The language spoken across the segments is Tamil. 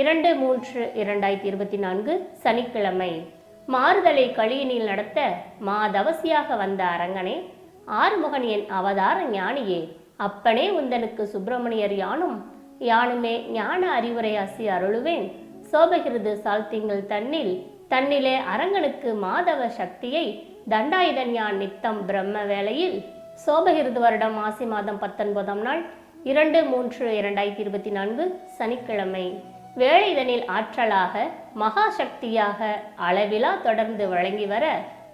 இரண்டு மூன்று இரண்டாயிரத்தி இருபத்தி நான்கு சனிக்கிழமை. மாறுதலை கழியினில் நடத்த மாதவசியாக வந்த அரங்கனே ஆறுமுகன் என் அவதார ஞானியே அப்பனே உந்தனுக்கு சுப்பிரமணியர் யானும் யானுமே ஞான அறிவுரை அசி அருளுவேன். சோபகிருது சால்த்திங்கள் தன்னில் தன்னிலே அரங்கனுக்கு மாதவ சக்தியை தண்டாயுதன் யான் நித்தம் பிரம்ம வேளையில். சோபகிருது வருடம் மாசி மாதம் பத்தொன்பதாம் நாள் இரண்டு மூன்று இரண்டாயிரத்தி இருபத்தி நான்கு சனிக்கிழமை. வேலைதனில் ஆற்றலாக மகா சக்தியாக அளவிலா தொடர்ந்து வழங்கி வர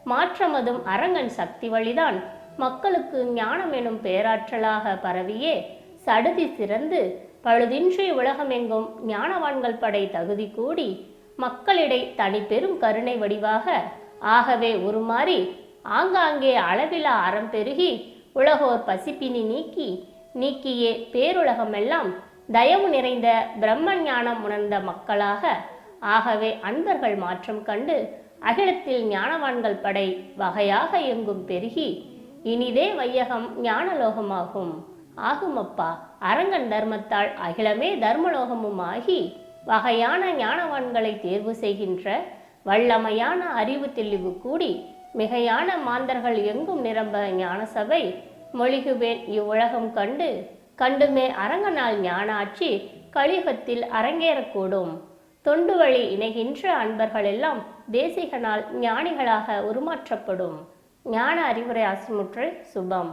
மாற்றமதும் அரங்கன் சக்தி வழிதான் மக்களுக்கு ஞானம் எனும் பேராற்றலாக பரவியே சடுதி சிறந்து பழுதின்றி உலகமெங்கும் ஞானவான்கள் படை தகுதி கூடி மக்களிடை தனி பெரும் கருணை வடிவாக ஆகவே உருமாறி ஆங்காங்கே அளவிலா அறம் பெருகி உலகோர் பசிப்பினி நீக்கி நீக்கியே பேருலகமெல்லாம் தயவு நிறைந்த பிரம்ம ஞானம் உணர்ந்த மக்களாக ஆகவே அன்பர்கள் மாற்றம் கண்டு அகிலத்தில் ஞானவான்கள் படை வகையாக எங்கும் பெருகி இனிதே வையகம் ஞானலோகமாகும். ஆகுமப்பா அரங்கன் தர்மத்தால் அகிலமே தர்மலோகமும் ஆகி வகையான ஞானவான்களை தேர்வு செய்கின்ற வல்லமையான அறிவு தெளிவு கூடி மிகையான மாந்தர்கள் எங்கும் நிரம்ப ஞான சபை மொழிகுவேன் இவ்வுலகம் கண்டு கண்டுமே அரங்கனால் ஞான ஆட்சி கலியுகத்தில் அரங்கேறக்கூடும். தொண்டு வழி இணைகின்ற அன்பர்கள் எல்லாம் தேசிகனால் ஞானிகளாக உருமாற்றப்படும். ஞான அறிவுரை அசுமுற்று சுபம்.